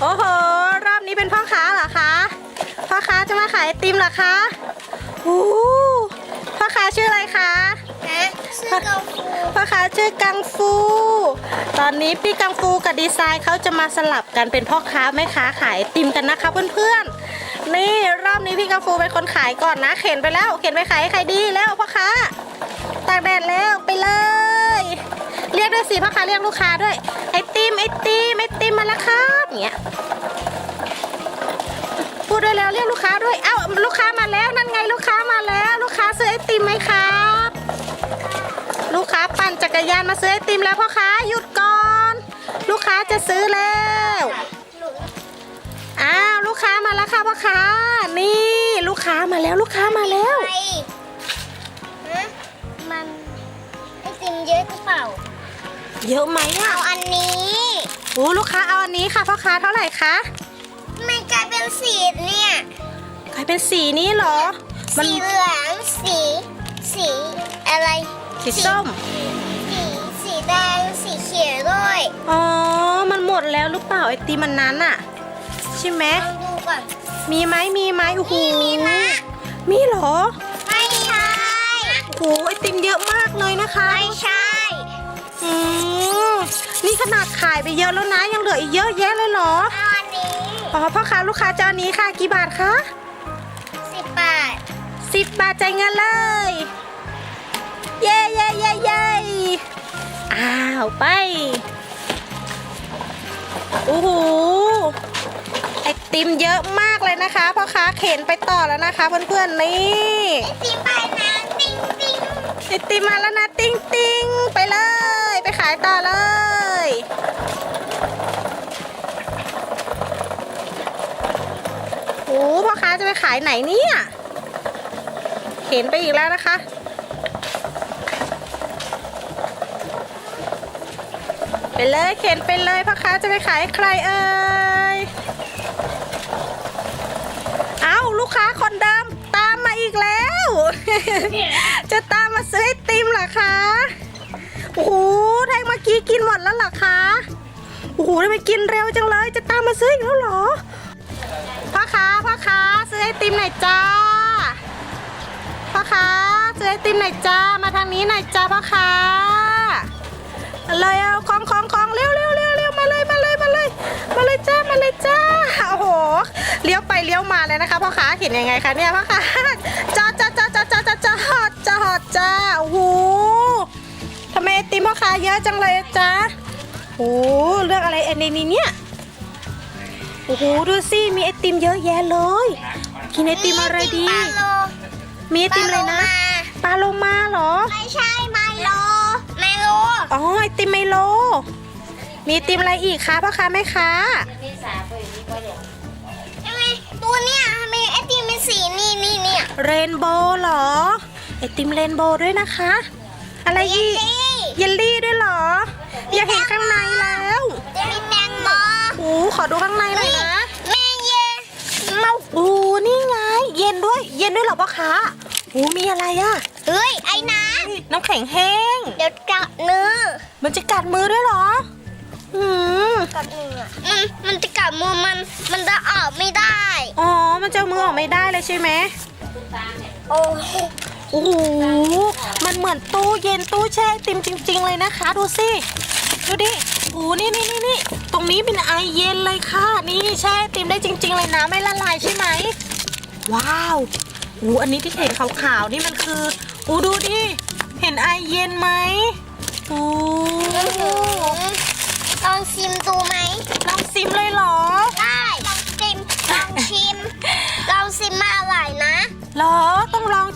โอ้โห รอบนี้เป็นพ่อค้าเหรอคะ พ่อค้าจะมาขายไอติมเหรอคะโอ้โหพ่อค้าชื่ออะไรคะฮะชื่อกาฟูพ่อค้าชื่อกังฟู ตอนนี้พี่กังฟูกับดีไซน์เขาจะมาสลับกันเป็นพ่อค้าแม่ค้าขายไอติมกันนะคะเพื่อนๆ นี่รอบนี้พี่กังฟูเป็นคนขายก่อนนะ เข็นไปแล้วเข็นไปขายให้ใครดีแล้วพ่อค้าตากแดดแล้วไปเลย เรียกด้วยสิพ่อค้าเรียกลูกค้าด้วยไอ ติมไอติมไอติมมาแล้วครับอย่างเงี้ยพูดด้วยแล้วเรียกลูกค้าด้วย เอ้าลูกค้ามาแล้วนั่นไงลูกค้ามาแล้ว ลูกค้าซื้อไอติมไหมครับ ลูกค้าปั่นจักรยานมาซื้อไอติมแล้วพ่อค้าหยุดก่อน ลูกค้าจะซื้อแล้วอ้าวลูกค้ามาแล้วค่ะพ่อค้านี่ ลูกค้ามาแล้วลูกค้ามาแล้วไปฮะมันไอติมเยอะหรือเปล่า เยอะไหมอะเอาอันนี้โอ้ลูกค้าเอาอันนี้ค่ะพ่อค้าเท่าไหร่คะมันกลายเป็นสีเนี่ยกลายเป็นสีนี้เหรอ มันสีเหลืองสี สีอะไรสีส้ม สีสีแดงสีเขียวด้วยอ๋อ มันหมดแล้วหรือเปล่าไอติมมันนั้นอะใช่ไหมลองดูก่อนมีไหมมีไหมโอ้โหมีนะ มีเหรอไม่ใช่โอ้โหไอติมเยอะมากเลยนะคะไม่ใช่อืม นี่ขนาดขายไปเยอะแล้วนะยังเหลืออีกเยอะแยะเลยเหรอเอาอันนี้อ๋อพ่อค้าลูกค้าเจ้านี้ค่ะกี่บาทคะสิบบาทสิบบาทจ่ายเงินเลย เย้เย้เย้เย้อ้าวไปโอ้โหไอติมเยอะมากเลยนะคะพ่อค้าเข็นไปต่อแล้วนะคะ เพื่อนๆนี่ไอติมไปนะติ๊งติ๊งไอติมมาแล้วนะติ้งติ้งไปเลย ไปขายต่อเลย โอ้พ่อค้าจะไปขายไหนเนี่ยเข็นไปอีกแล้วนะคะ ไปเลยเข็นไปเลยพ่อค้าจะไปขายให้ใครเอ่ย เอ้าลูกค้าคนเดิมตามมาอีกแล้ว จะตามมาซื้อไอติมเหรอคะ กี้กินหมดแล้วหรอคะ โอ้โหทำไมกินเร็วจังเลย จะตามมาซื้ออีกแล้วเหรอ พ่อค้าพ่อค้าซื้อไอติมหน่อยจ้า พ่อค้าซื้อไอติมหน่อยจ้า มาทางนี้หน่อยจ้าพ่อค้าเลยเอาคองคองคองเร็วเร็วเร็วเร็วมาเลยมาเลยมาเลย มาเลยจ้ามาเลยจ้า โอ้โห เลี้ยวไปเลี้ยวมาเลยนะคะพ่อค้าเห็นยังไงคะเนี่ยพ่อค้าจอดจอดจอดจอดจอดจอดจอดจ้าโอ้โหำไมไอติมพ่อค้าเยอะจังเลยอะจ้าโอ้โหเรื่องอะไรเอ็นในนี้เนี่ยโอ้โหดูสิมีไอติมเยอะแยะเลย กินไอติมอะไรดีปลาโลมีไอติมอะไรนะปลาโลมาเหรอ ไม่ใช่ไมโลไมโลอ๋อไอติมไมโล มีไอติมอะไรอีกคะพ่อค้าแม่ค้าใช่ไหมตัวเนี้ยทำไมไอติมเป็นสีนี่นี่เนี่ยเรนโบว์เหรอไอติมเรนโบว์ด้วยนะคะ อะไรอีก เยลลี่ด้วยเหรอ อยากเห็นข้างในแล้วจะมีแตงโมโอ้ขอดูข้างในหน่อยนะแม่เย็นเมาโอ้นี่ไง เย็นด้วย เย็นด้วยเหรอพ่อค้าโอ้มีอะไรอะเฮ้ยไอ้น้น้ำแข็งแห้งำเดี๋ยวกัดเนื้อมันจะกัดมือด้วยเหรออืมกัดเนื้อมันมันจะกัดมือมันมันจะออกไม่ได้ อ๋อ มันจะเอามือออกไม่ได้เลยใช่ไหมโอ้ โอ้โหมันเหมือนตู้เย็นตู้แช่ไอติมจริง ๆ เลยนะคะ ดูสิดูดิโอ้โหนี่นี่นี่นี่ตรงนี้เป็นไอเย็นเลยค่ะ นี่แช่ไอติมได้จริง ๆ เลยนะไม่ละลายใช่ไหมว้าวโอ้อันนี้ที่เห็นขาวๆนี่มันคือโอ้ดูดิเห็นไอเย็นไหมโอ้ลองชิมดูไหมลองซิมเลยเหรอได้ลองชิมลองชิมลองชิมมาอร่อยนะเหรอต้องลอง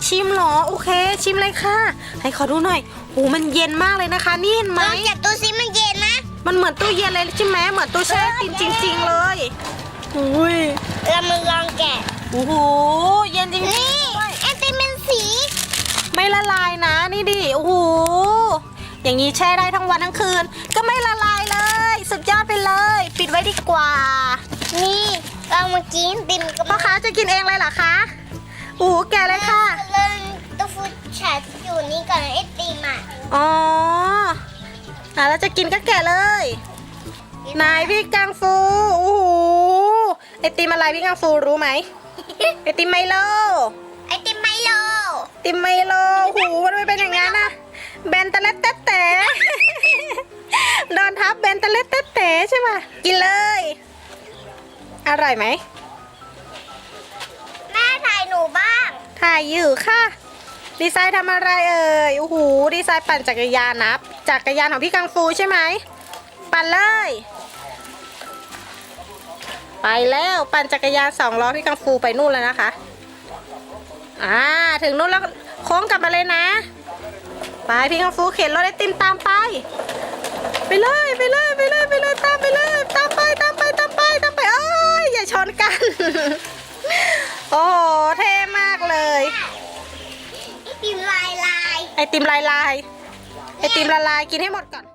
ชิมเหรอโอเค ชิมเลยค่ะ ให้ขอดูหน่อยโอ้มันเย็นมากเลยนะคะ นี่เห็นไหมลองจับดูซิมันเย็นนะมันเหมือนตู้เย็นเลยใช่ไหมเหมือนตู้แช่ไอติมจริง ๆ เลยอุ้ยเรามาลองแกะโอ้โหเย็นจริงนี่ๆด้วยไอติมเป็นสี ไม่ละลายนะนี่ดิโอ้โหอย่างนี้แช่ได้ทั้งวันทั้งคืน ก็ไม่ละลายเลย สุดยอดไปเลย ปิดไว้ดีกว่า นี่เรามากินติมกับพ่อค้าจะกินเองเลยเหรอคะโอ้โหแกะเลยค่ะเล่นตัวฟูแช ทอยู่นี่ก่อนไอติมอะอ๋ออะแล้วจะกินก็แกะเลย นายพี่กังฟูโอ้โหไอติมอะไรพี่กังฟูรู้ไหมไอติมไมโล ไอติมไมโลติมไมโลหูมันไม่เป็นอย่างนั้นนะแบนตะเล็ดแตะแต่โดนทับแบนตะเล็ดแตะแต่ใช่ไหมกินเลย อร่อยไหมแม่ถ่ายหนูบ้าง ถ่ายอยู่ค่ะ ดีไซน์ทำอะไรเอ่ยโอ้โหดีไซน์ปั่นจักรยานนะจักรยานของพี่กังฟูใช่ไหมปั่นเลย ไปแล้วปั่นจักรยานสองล้อพี่กังฟูไปนู่นแล้วนะคะอ่าถึงนู่นแล้วโค้งกลับมาเลยนะ ไปพี่กังฟูเข็นรถไอติมตามไป ไปเลยไปเลยไปเลยไปเลยตามไปเลยตามไปตามไปตามไปตามไปโอ้ยอย่าชนกันโอ้ ไอติมลายลายไอติมละลายกินให้หมดก่อน